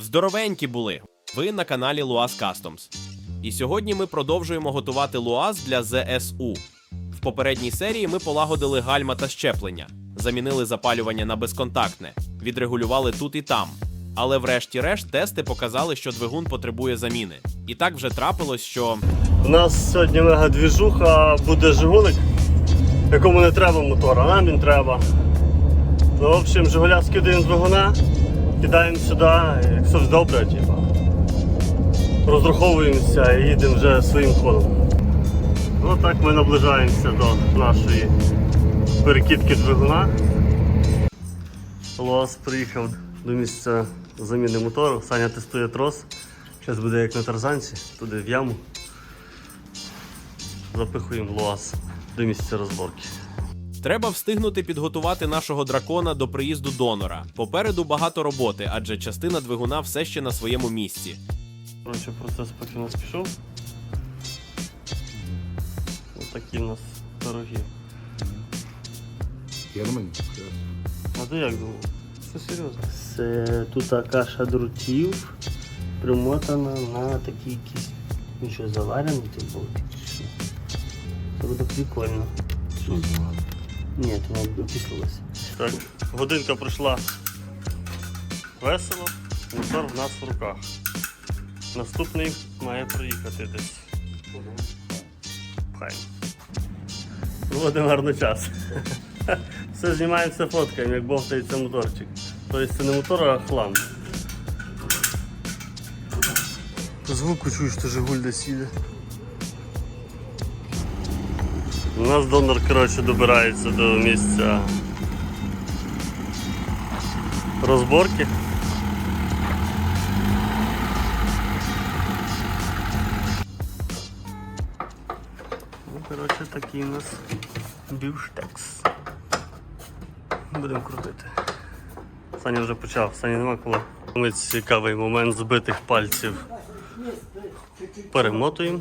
Здоровенькі були. Ви на каналі Luas Customs. І сьогодні ми продовжуємо готувати Luas для ЗСУ. В попередній серії ми полагодили гальма та щеплення, замінили запалювання на безконтактне, відрегулювали тут і там. Але врешті-решт тести показали, що двигун потребує заміни. І так вже трапилось, що У нас сьогодні мега двіжуха, буде Жигулик, якому не треба мотора, нам він треба. Ну, в общем, Жигуля скидаємо з двигуна, кидаємо сюди, як все ж добре, типу. Розраховуємося і їдемо вже своїм ходом. Ну так ми наближаємося до нашої перекидки двигуна. Лос приїхав до місця заміни мотору. Саня тестує трос. Зараз буде як на тарзанці, туди в яму. Запихуємо луаз до місця розборки. Треба встигнути підготувати нашого дракона до приїзду донора. Попереду багато роботи, адже частина двигуна все ще на своєму місці. Коротше, процес поки нас пішов. Ось такі у нас пироги. Германія. А ти як думав? Це серйозно. Це тут каша друтів примотана на такі якісь. Ну що, заварений ти болтик чи що? Це буде прикольно. Ні, то вона допікалася. Так, годинка пройшла весело, мотор в нас в руках. Наступний має приїхати десь. Хай. Проводимо гарний час. Все знімаємо, все фоткаємо, як бовтається моторчик. Тобто це не мотор, а хлам. По звуку чуєш, що Жигуль десь їде. У нас донор коротше, добирається до місця розборки. Ну, коротше, такий у нас бюштекс. Будемо крутити. Саня вже почав, Саня нема коли. Ми цікавий момент збитих пальців. Перемотуємо.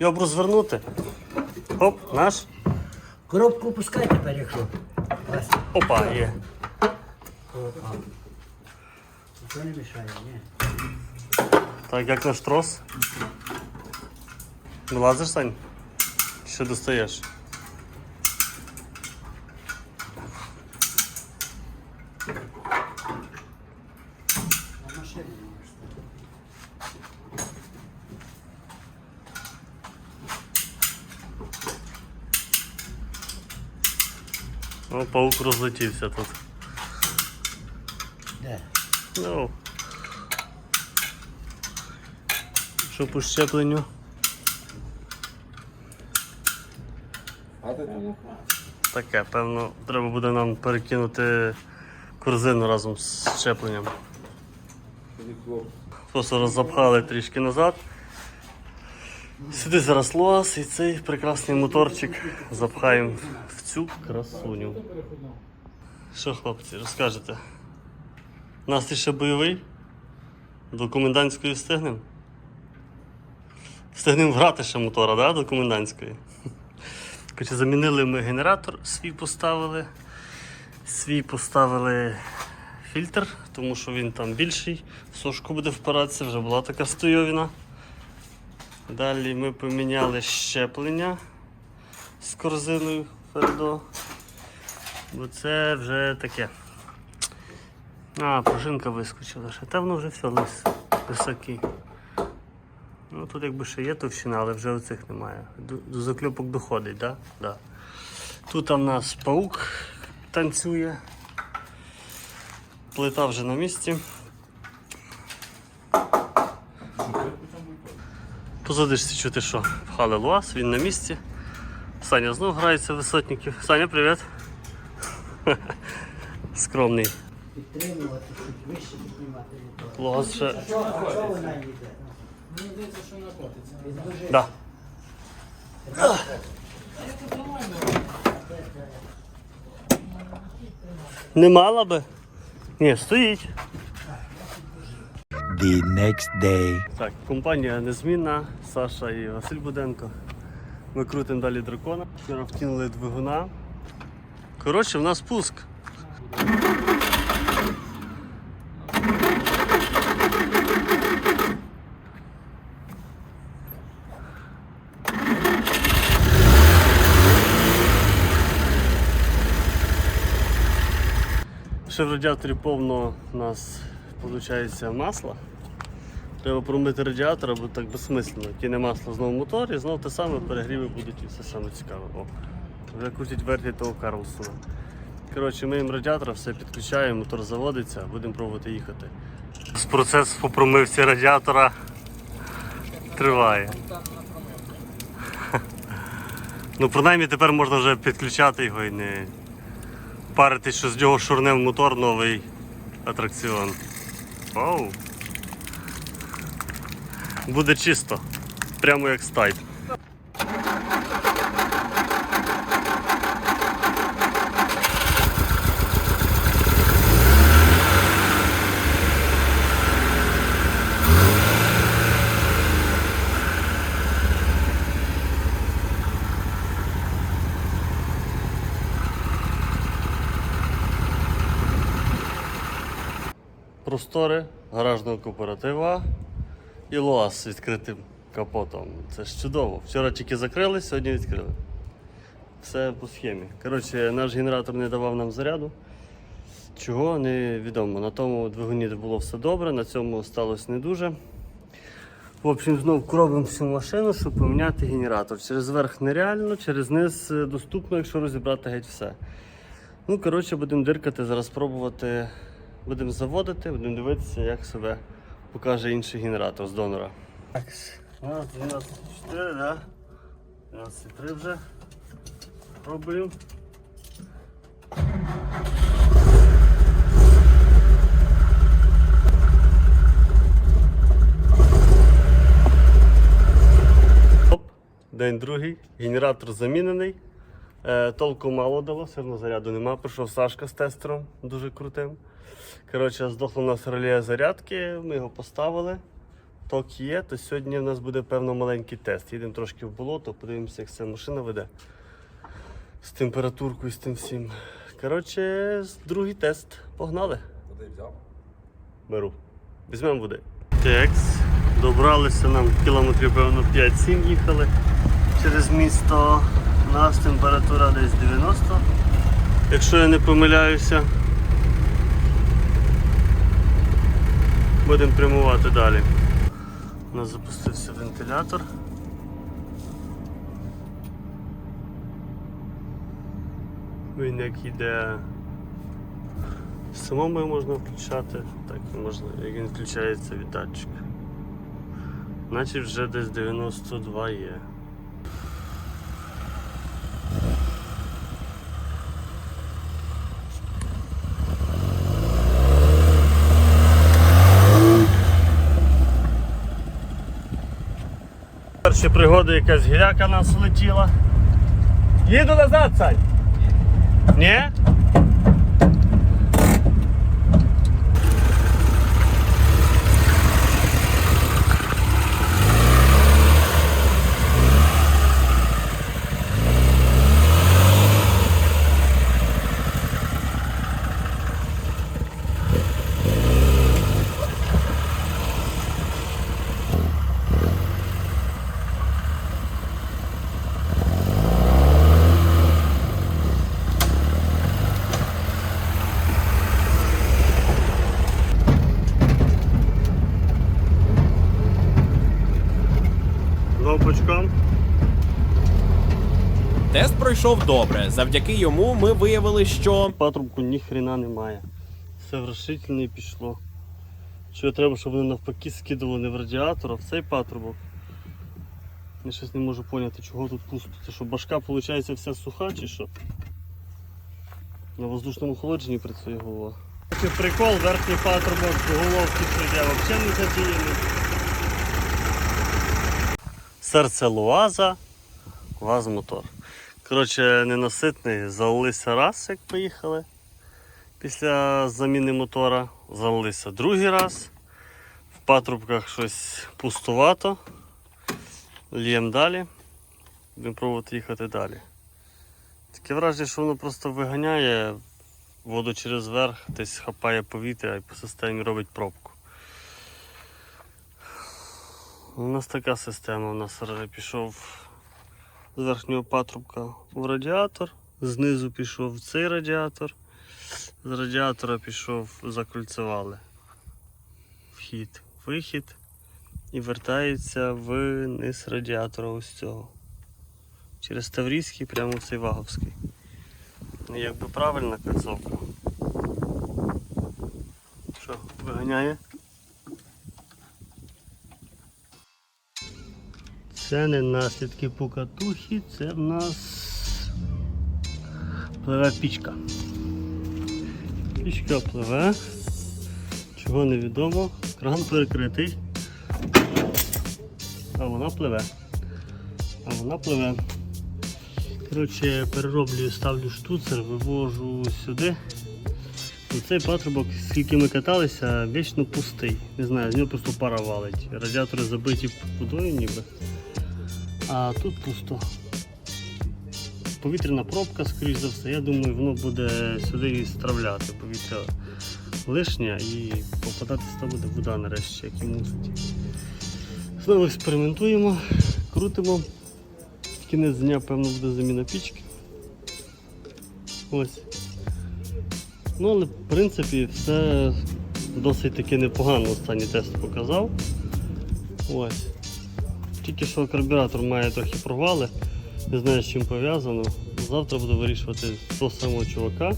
Його б розвернути. Оп, наш. Коробку пускай тепер, якщо. Опа, є. Нічого не мішає, ні. Так, як наш трос? Вилазиш, Сань? Чи Що достаєш? Паук розлетівся тут. Де? Ну. Що по щепленню? А ти там? Таке, певно, треба буде нам перекинути корзину разом з щепленням. Просто роззапхали трішки назад. Сюди зараз луаз і цей прекрасний моторчик запхаємо в цю красуню. Що, хлопці, розкажете? Настрій ще бойовий? До комендантської встигнемо? Встигнемо грати ще мотора, да? до комендантської. Коротше, замінили ми генератор, свій поставили. Свій поставили фільтр, тому що він там більший, в сошку буде впиратися, вже була така стойовіна. Далі ми поміняли щеплення з корзиною Фердо. Бо це вже таке. А, пружинка вискочила ще. Та воно вже все лис високий. Ну тут якби ще є товщина, але вже оцих немає. До, до закльопок доходить? Да? Да. Тут у нас паук танцює. Плита вже на місці. Позадишся чути, що вхали луаз, він на місці. Саня знов грається висотників. Саня, привіт. Скромний. Підтримувати, чуть вище піднімати. Луаз ще. А чого, вона? Мені здається, що накотиться. Відложи. Да. Не мала би. Ні, стоїть. The next day. Так, компанія незмінна, Саша і Василь Буденко. Ми крутимо далі дракона. Вчора вкинули двигуна. Коротше, в нас пуск. Ще в радіаторі повно у нас виходить масла. Треба промити радіатор, бо так безсмислено. Кине масло знову в мотор і знову те саме перегріви будуть і все саме цікаве. О, вже крутять верхи того Карлсона. Коротше, їм радіатора все підключаємо, мотор заводиться, будемо пробувати їхати. Процес по промивці радіатора триває. Ну, принаймні тепер можна вже підключати його і не паритись, що з нього шурне в мотор новий атракціон. Оу! Буде чисто. Прямо як стайп. Простори гаражного кооператива і ЛОАС з відкритим капотом. Це ж чудово. Вчора тільки закрили, сьогодні відкрили. Все по схемі. Коротше, наш генератор не давав нам заряду. Чого невідомо. На тому двигуні було все добре, на цьому сталося не дуже. В общем, знов кробимо всю машину, щоб поміняти генератор. Через верх нереально, через низ е, доступно, якщо розібрати геть все. Ну, коротше, будемо диркати, зараз пробувати. Будемо заводити, будемо дивитися, як себе покаже інший генератор з донора. Так, у нас 12,4, да? 12,3 вже. Пробуємо. День другий, генератор замінений. Е, толку мало дало, все одно заряду нема. Прийшов Сашка з тестером, дуже крутим. Коротше, здохло у нас реле зарядки, ми його поставили. Ток є, то сьогодні в нас буде певно маленький тест. Їдемо трошки в болото, подивимося, як ця машина веде. З температуркою, з тим всім. Коротше, другий тест. Погнали. Води взяв? Беру. Візьмемо води. Текс. Добралися нам кілометрів, певно, 5-7 їхали через місто. У нас температура десь 90, якщо я не помиляюся. Будемо прямувати далі. У нас запустився вентилятор. Він як йде Самому його можна включати, так можна, як він включається від датчика. Значить вже десь 92 є. Перші пригоди якась гіляка нас летіла. Їду назад, Сань! Ні? Лопочком. Тест пройшов добре. Завдяки йому ми виявили, що Патрубку ніхрена немає. Все в розширительне пішло. Що треба, щоб вони навпаки скидували не в радіатор, а в цей патрубок. Я щось не можу поняти, чого тут пусто. Це що башка виходить вся суха чи що? На воздушному охолодженні працює голова. Такий прикол, верхній патрубок головки прийде взагалі не задіяний. Серце Луаза, ВАЗ-мотор. Коротше, ненаситний, залилися раз, як поїхали. Після заміни мотора залилися другий раз. В патрубках щось пустувато. Ліємо далі. Будемо пробувати їхати далі. Таке враження, що воно просто виганяє воду через верх, десь хапає повітря і по системі робить пробку. У нас така система. У нас пішов з верхнього патрубка в радіатор, знизу пішов в цей радіатор, з радіатора пішов, закольцевали. Вхід, вихід і вертається вниз радіатора ось цього. Через Таврійський прямо в цей Ваговський. Ну, Якби правильна кольцовка. Що, виганяє? Це не наслідки покатухи, це в нас пливе пічка. Пічка пливе. Чого невідомо. Кран перекритий. А вона пливе. А вона пливе. Коротше, перероблюю, ставлю штуцер, вивожу сюди. І цей патрубок, скільки ми каталися, вічно пустий. Не знаю, з нього просто пара валить. Радіатори забиті водою ніби. А тут пусто. Повітряна пробка, скоріш за все. Я думаю, воно буде сюди стравляти. Повітря лишнє і попадатися там буде вода нарешті, як і мусить. Знову експериментуємо, крутимо. Кінець дня, певно, буде заміна пічки. Ось. Ну, але в принципі все досить таки непогано останній тест показав. Ось. Тільки що карбюратор має трохи провали, не знаю з чим пов'язано. Завтра буду вирішувати того самого чувака,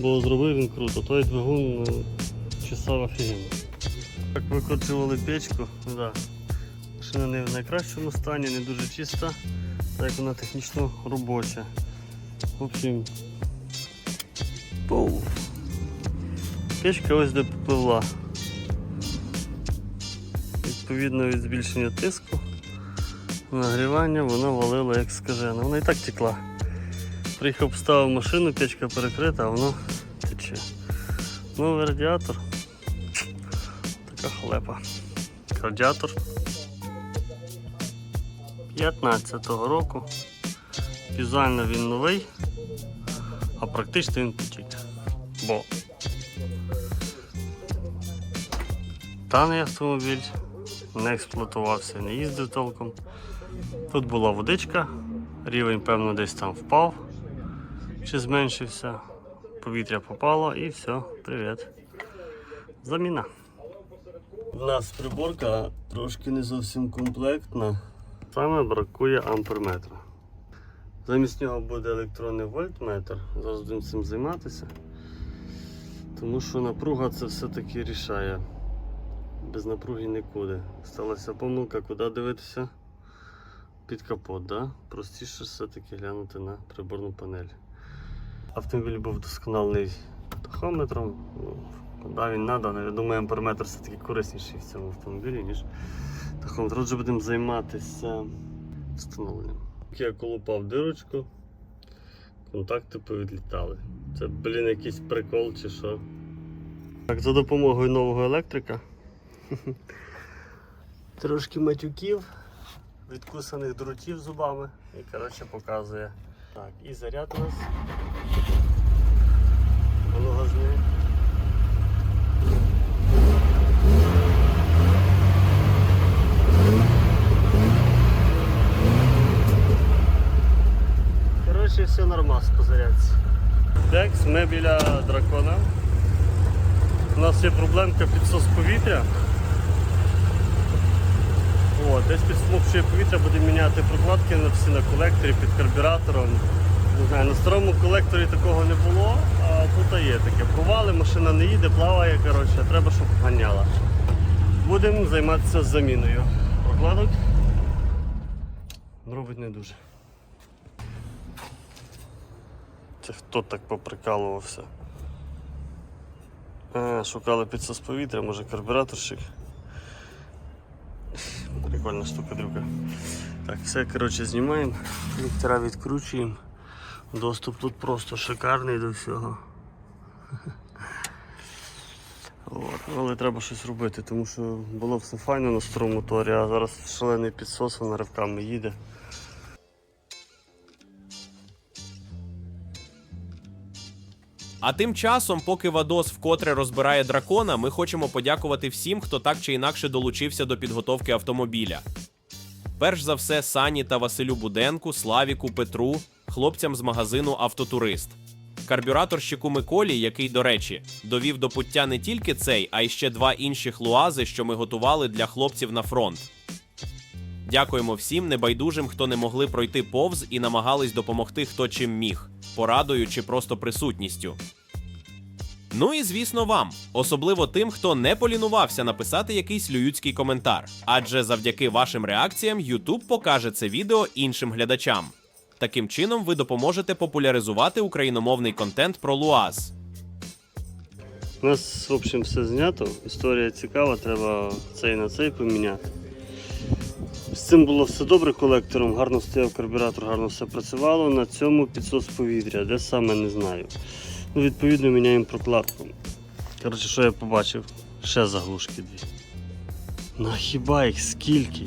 бо зробив він круто. Той двигун ну, чесав офігенно. Так викручували печку, да. машина не в найкращому стані, не дуже чиста, так як вона технічно робоча. В общем, пов. Печка ось де попливла. Відповідно від збільшення тиску, нагрівання вона валила як скажена. Вона і так текла. Приїхав, поставив машину, печка перекрита, а воно тече. Новий радіатор. Така халепа. Радіатор 15-го року. Візуально він новий, а практично він потік. Бо даний автомобіль не експлуатувався, не їздив толком. Тут була водичка, рівень, певно, десь там впав чи зменшився, повітря попало і все, привіт. Заміна. У нас приборка трошки не зовсім комплектна. Саме бракує амперметра. Замість нього буде електронний вольтметр. Зараз будемо цим займатися. Тому що напруга це все-таки рішає. Без напруги нікуди. Сталася помилка, куди дивитися? Під капот, да? Простіше все-таки глянути на приборну панель. Автомобіль був досконалений тахометром. Ну, куди він треба, я думаю, амперметр все-таки корисніший в цьому автомобілі, ніж тахометр. Отже, будемо займатися встановленням. Я колупав дирочку, контакти повідлітали. Це, блін, якийсь прикол чи що. Так, за допомогою нового електрика. Трошки матюків, відкусаних дротів зубами і коротше показує. Так, і заряд у нас. Воно. Коротше, все нормас по зарядці. Так, ми біля дракона. У нас є проблемка підсос повітря. Десь підсмокчує повітря, будемо міняти прокладки на всі на колекторі під карбюратором. Не знаю, на старому колекторі такого не було, а тут є таке. Провали, машина не їде, плаває, коротше, треба, щоб ганяла. Будемо займатися заміною прокладок. Робить не дуже. Це хто так поприкалувався? А, шукали підсос повітря, може карбюраторщик. Прикольна штука друга. Так, все коротше знімаємо, ліктора відкручуємо. Доступ тут просто шикарний до всього. От, але треба щось робити, тому що було все файно на старому моторі, а зараз шалений підсос, вона ривками їде. А тим часом, поки Вадос вкотре розбирає дракона, ми хочемо подякувати всім, хто так чи інакше долучився до підготовки автомобіля. Перш за все, Сані та Василю Буденку, Славіку, Петру, хлопцям з магазину Автотурист. Карбюраторщику Миколі, який, до речі, довів до пуття не тільки цей, а й ще два інших луази, що ми готували для хлопців на фронт. Дякуємо всім небайдужим, хто не могли пройти повз і намагались допомогти хто чим міг, порадою чи просто присутністю. Ну і звісно вам, особливо тим, хто не полінувався написати якийсь лююцький коментар, адже завдяки вашим реакціям YouTube покаже це відео іншим глядачам. Таким чином, ви допоможете популяризувати україномовний контент про Луаз. У нас, в общем, все знято. Історія цікава, треба цей на цей поміняти. З цим було все добре колектором, гарно стояв карбюратор, гарно все працювало. На цьому підсос повітря, де саме не знаю. Ну, відповідно, міняємо прокладку. Коротше, що я побачив? Ще заглушки дві. Ну хіба їх скільки?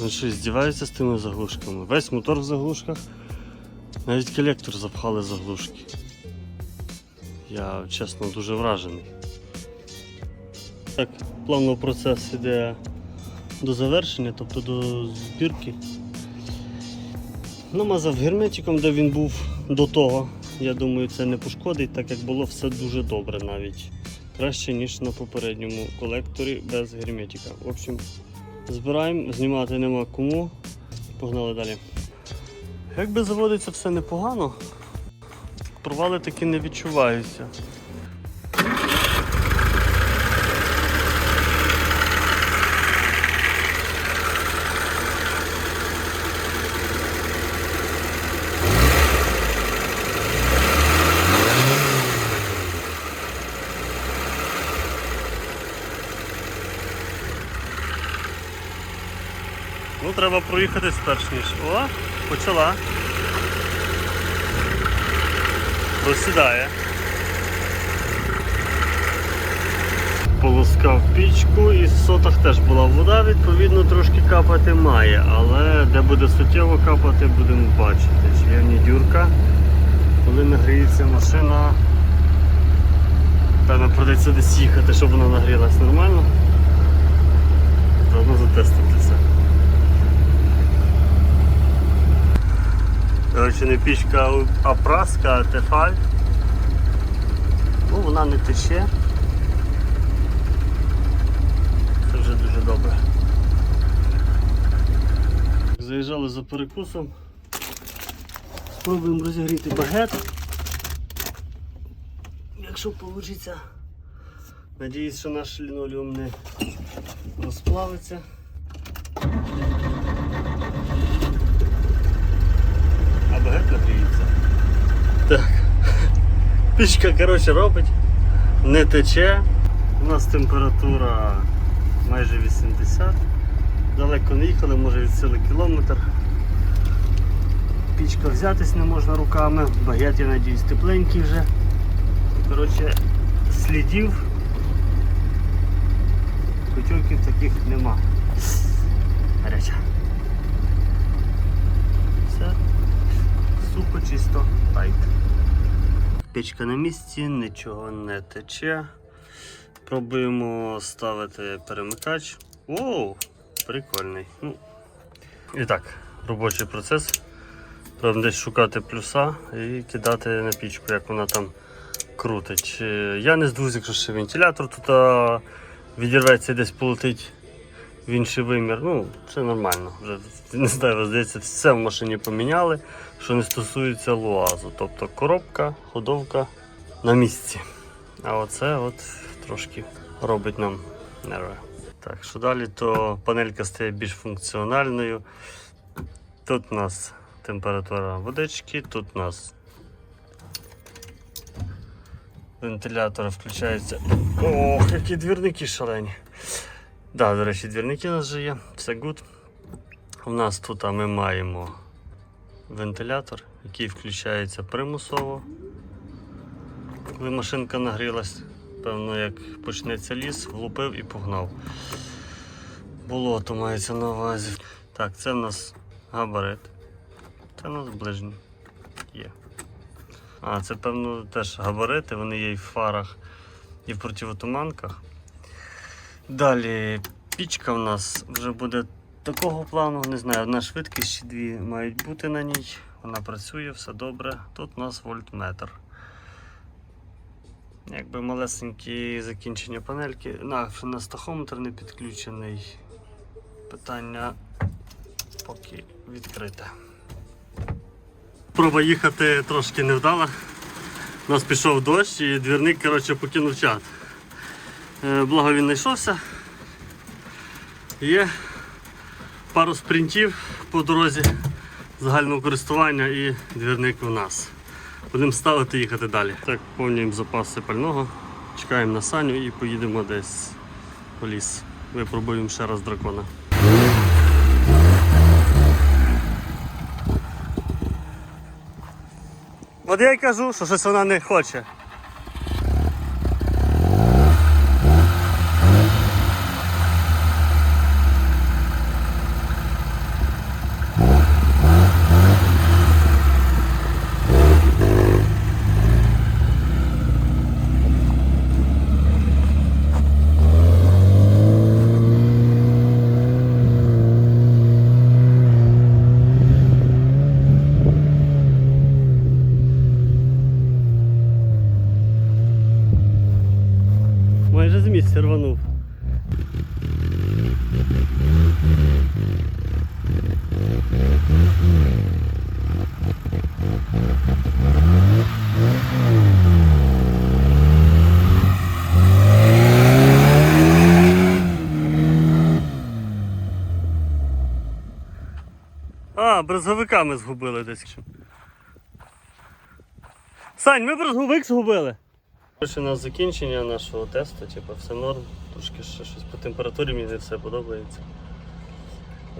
Ну що, здіваються з тими заглушками? Весь мотор в заглушках, навіть колектор запхали заглушки. Я чесно дуже вражений. Так, плавно процес іде до завершення, тобто до збірки. Намазав герметиком, де він був до того. Я думаю, це не пошкодить, так як було все дуже добре навіть. Краще, ніж на попередньому колекторі без герметика. В общем, збираємо, знімати нема кому. Погнали далі. Якби заводиться все непогано, провали таки не відчуваються. Треба проїхатись перш ніж. О, почала. Просідає. Полоскав пічку і в сотах теж була вода, відповідно трошки капати має, але де буде суттєво капати, будемо бачити. Чи є в дюрка. Коли нагріється машина, певно придеться десь їхати, щоб вона нагрілась нормально. Заодно затестити це. Коротше, не пічка, а праска, а тефаль. Ну, вона не тече. Це вже дуже добре. Заїжджали за перекусом. Спробуємо розігріти багет. Якщо вийде. Надіюсь, що наш лінолеум не розплавиться. А. Так. Пічка, коротше, робить, не тече. У нас температура майже 80. Далеко не їхали, може від сили кілометр. Пічка взятись не можна руками, багет, я надіюсь, тепленький вже. Коротше, слідів котюрків таких нема. Гаряча. Все. Сухо, чисто, тайт. Печка на місці, нічого не тече. Пробуємо ставити перемикач. Оу, прикольний. Ну, і так, робочий процес. Треба десь шукати плюса і кидати на пічку, як вона там крутить. Е, Я не здивуюсь, якщо ще вентилятор тут відірветься десь полетить в інший вимір. Ну, це нормально. Вже не знаю, здається, все в машині поміняли, що не стосується луазу. Тобто коробка, ходовка на місці. А оце от трошки робить нам нерви. Так, що далі, то панелька стає більш функціональною. Тут у нас температура водички, тут у нас вентилятор включається. Ох, які двірники шалені. Да, до речі, двірники у нас вже є, все гуд. У нас тут а ми маємо вентилятор, який включається примусово, коли машинка нагрілась. певно, як почнеться ліс, влупив і погнав. Болото мається на увазі. Так, це в нас габарит. Це в нас ближній. Є. А, це, певно, теж габарити, вони є і в фарах, і в противотуманках. Далі пічка в нас вже буде такого плану, не знаю, одна швидкість чи дві мають бути на ній. Вона працює, все добре. Тут у нас вольтметр. Якби малесенькі закінчення панельки. На, на стахометр не підключений. Питання поки відкрите. Проба їхати трошки невдала. У нас пішов дощ і двірник коротше, покинув чат. Е, Благо він знайшовся. Є пару спринтів по дорозі загального користування і двірник у нас. Будемо ставити їхати далі. Так, повнюємо запаси пального, чекаємо на саню і поїдемо десь у ліс. Випробуємо ще раз дракона. От я й кажу, що щось вона не хоче. Майже з місця рванув. А, брезговика ми згубили десь. Сань, ми брезговик згубили. У нас закінчення нашого тесту, типу, все норм, трошки ще щось по температурі мені не все подобається.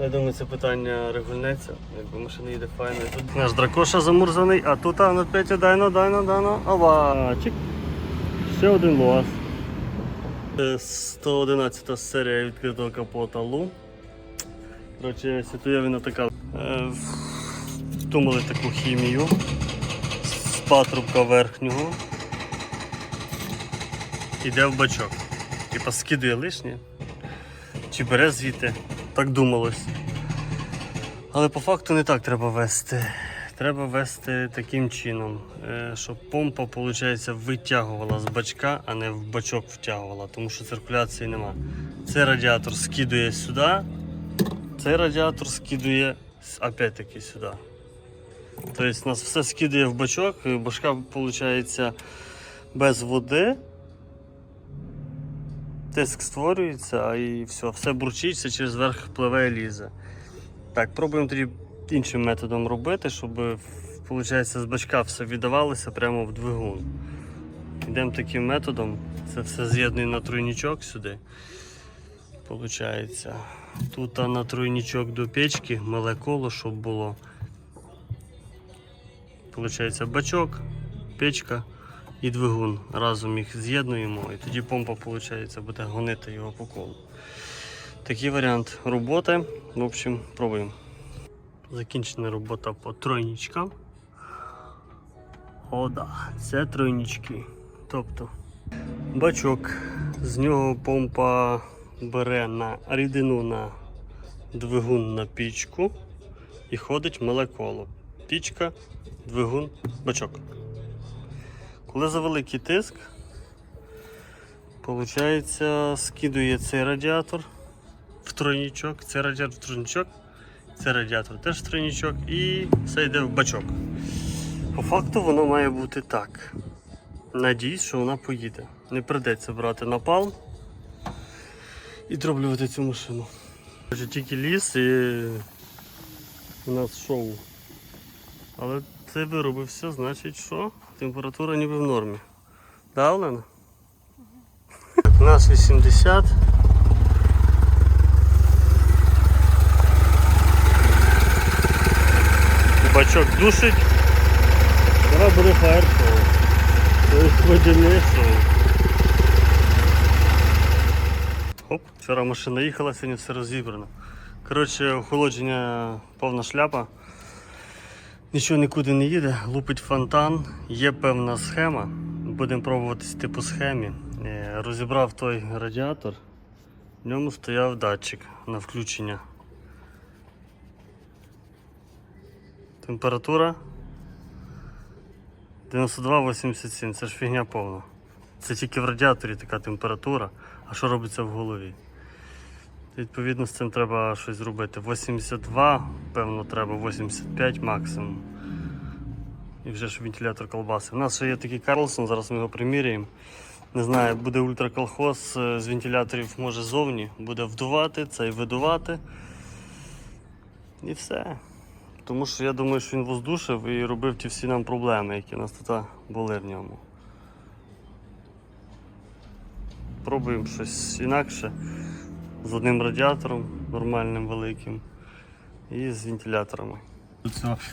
Я думаю, це питання регульнеться, якби машина їде файно. Тут наш дракоша замурзаний, а тут а, на Петя дайно, дайно, дайно, авачик. Ще один луаз. Е, 111 серія відкритого капота Лу. Коротше, світуєвина така. Е, Втумали таку хімію з патрубка верхнього йде в бачок. Типа скидує лишнє. Чи бере звідти. Так думалось. Але по факту не так треба вести. Треба вести таким чином, е, щоб помпа виходить, витягувала з бачка, а не в бачок втягувала, тому що циркуляції нема. Цей радіатор скидує сюди, цей радіатор скидує опять-таки сюди. Тобто у нас все скидує в бачок, і башка виходить без води, тиск створюється і все, все бурчиться, через верх пливе і лізе. Так, пробуємо тоді іншим методом робити, щоб виходить, з бачка все віддавалося прямо в двигун. Йдемо таким методом, це все з'єднуємо на тройничок сюди. Получається. Тут на тройничок до печки, мале коло, щоб було. Получається бачок, печка і двигун. Разом їх з'єднуємо і тоді помпа виходить, буде гонити його по колу. Такий варіант роботи. В общем, пробуємо. Закінчена робота по тройничкам. О, да, це тройнички. Тобто бачок, з нього помпа бере на рідину на двигун на пічку і ходить мале коло. Пічка, двигун, бачок. Коли за великий тиск, виходить, скидує цей радіатор в тройничок, цей радіатор в тройничок, цей радіатор теж в тройничок і все йде в бачок. По факту воно має бути так. Надіюсь, що вона поїде. Не придеться брати напалм і дроблювати цю машину. Тільки ліс і у нас шоу. Але це виробився, значить що? Температура ніби в нормі. Да, Олена? У нас 80. Бачок душить. Зараз буде фаєр-шоу. Водяне шоу. Вчора машина їхала, сьогодні все розібрано. Коротше, охолодження повна шляпа. Нічого нікуди не їде, лупить фонтан, є певна схема. Будемо пробувати йти по схемі. Е, Розібрав той радіатор, в ньому стояв датчик на включення. Температура 92,87, це ж фігня повна. Це тільки в радіаторі така температура, а що робиться в голові? Відповідно, з цим треба щось зробити. 82, певно, треба, 85 максимум. І вже ж вентилятор колбаси. У нас ще є такий Карлсон, зараз ми його приміряємо. Не знаю, буде ультраколхоз е, з вентиляторів може зовні, буде вдувати, цей видувати. І все. Тому що я думаю, що він воздушив і робив ті всі нам проблеми, які у нас тут були в ньому. Пробуємо щось інакше. З одним радіатором нормальним великим і з вентиляторами.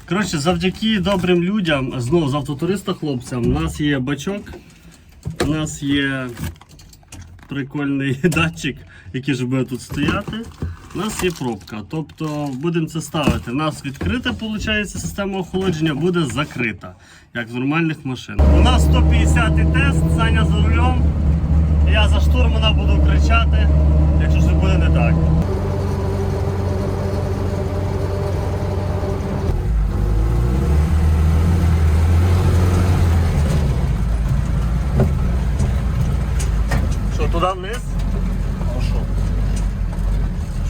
Коротше, завдяки добрим людям, знову з автотуриста хлопцям, у нас є бачок, у нас є прикольний датчик, який ж буде тут стояти. У нас є пробка. Тобто будемо це ставити. У нас відкрита, виходить, система охолодження буде закрита, як в нормальних машинах. У нас 150 тест, Саня за рулем. Я за штурмана буду кричати, буде не так. Що, туди вниз? А що?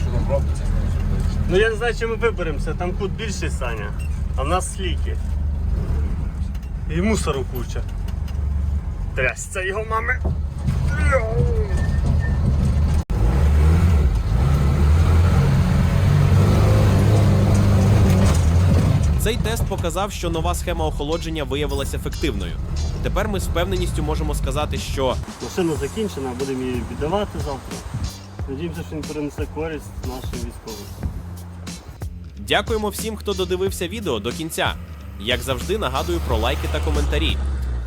Що там робиться? Ну я не знаю, чи ми виберемося, там кут більший Саня, а в нас сліки. І мусору куча. Трясся його мами. Цей тест показав, що нова схема охолодження виявилася ефективною. Тепер ми з впевненістю можемо сказати, що Машина закінчена, будемо її віддавати завтра. Надіємося, що він принесе користь нашим військовим. Дякуємо всім, хто додивився відео до кінця. Як завжди, нагадую про лайки та коментарі.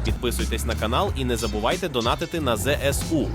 Підписуйтесь на канал і не забувайте донатити на ЗСУ.